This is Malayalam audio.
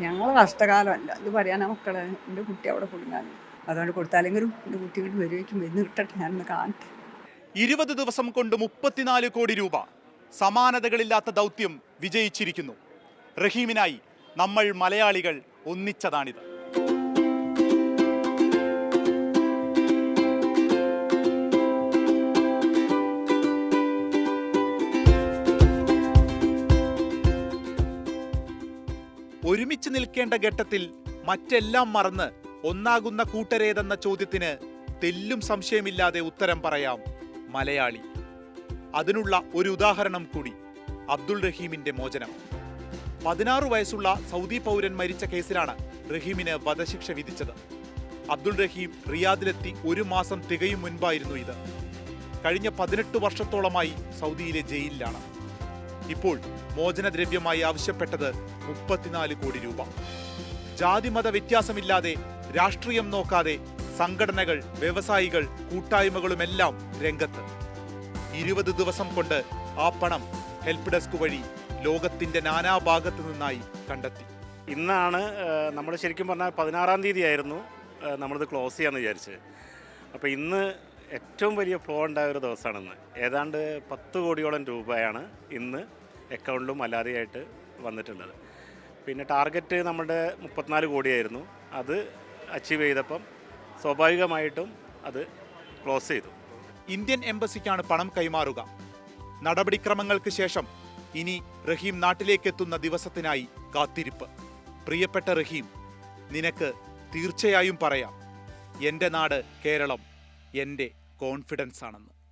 ഞങ്ങൾ കഷ്ടകാലമല്ല. ഇത് പറയാനാ മക്കളെ എന്റെ കുട്ടി അവിടെ കൊടുങ്ങാൻ അതുകൊണ്ട് കൊടുത്താലെങ്കിലും എന്റെ കുട്ടി കൊണ്ട് വരുമായിരിക്കും എന്ന് കിട്ടട്ടെ ഞാനൊന്ന് കാണട്ടെ ഇരുപത് ദിവസം കൊണ്ട് മുപ്പത്തിനാല് കോടി രൂപ സമാനതകളില്ലാത്ത ദൗത്യം വിജയിച്ചിരിക്കുന്നു. റഹീമിനായി നമ്മൾ മലയാളികൾ ഒന്നിച്ചതാണിത്. ഒരുമിച്ച് നിൽക്കേണ്ട ഘട്ടത്തിൽ മറ്റെല്ലാം മറന്ന് ഒന്നാകുന്ന കൂട്ടരേതെന്ന ചോദ്യത്തിന് തെല്ലും സംശയമില്ലാതെ ഉത്തരം പറയാം മലയാളി. അതിനുള്ള ഒരു ഉദാഹരണം കൂടി അബ്ദുൾ റഹീമിന്റെ മോചനം. പതിനാറ് വയസ്സുള്ള സൗദി പൗരൻ മരിച്ച കേസിലാണ് റഹീമിന് വധശിക്ഷ വിധിച്ചത്. അബ്ദുൾ റഹീം റിയാദിലെത്തി ഒരു മാസം തികയും മുൻപായിരുന്നു ഇത്. കഴിഞ്ഞ പതിനെട്ട് വർഷത്തോളമായി സൗദിയിലെ ജയിലിലാണ്. ഇപ്പോൾ മോചനദ്രവ്യമായി ആവശ്യപ്പെട്ടത് മുപ്പത്തിനാല് കോടി രൂപ. ജാതിമത വ്യത്യാസമില്ലാതെ രാഷ്ട്രീയം നോക്കാതെ സംഘടനകൾ വ്യവസായികൾ കൂട്ടായ്മകളുമെല്ലാം രംഗത്ത്. ഇരുപത് ദിവസം കൊണ്ട് ആ പണം ഹെൽപ്പ് ഡെസ്ക് വഴി ലോകത്തിന്റെ നാനാഭാഗത്തു നിന്നായി കണ്ടെത്തി. ഇന്നാണ് നമ്മൾ ശരിക്കും പറഞ്ഞാൽ പതിനാറാം തീയതി ആയിരുന്നു നമ്മളിത് ക്ലോസ് ചെയ്യാമെന്ന് വിചാരിച്ചത്. അപ്പോൾ ഇന്ന് ഏറ്റവും വലിയ ഫ്ലോ ഉണ്ടായ ഒരു ദിവസമാണിന്ന് ഏതാണ്ട് പത്ത് കോടിയോളം രൂപയാണ് ഇന്ന് അക്കൗണ്ടിലും അല്ലാതെയായിട്ട് വന്നിട്ടുള്ളത്. പിന്നെ ടാർഗറ്റ് നമ്മുടെ മുപ്പത്തിനാല് കോടിയായിരുന്നു. അത് അച്ചീവ് ചെയ്തപ്പം സ്വാഭാവികമായിട്ടും അത് ക്ലോസ് ചെയ്തു. ഇന്ത്യൻ എംബസിക്കാണ് പണം കൈമാറുക. നടപടിക്രമങ്ങൾക്ക് ശേഷം ഇനി റഹീം നാട്ടിലേക്ക് എത്തുന്ന ദിവസത്തിനായി കാത്തിരിപ്പ്. പ്രിയപ്പെട്ട റഹീം നിനക്ക് തീർച്ചയായും പറയാം. എന്റെ നാട് കേരളം എന്റെ കോൺഫിഡൻസ് ആണെന്ന്.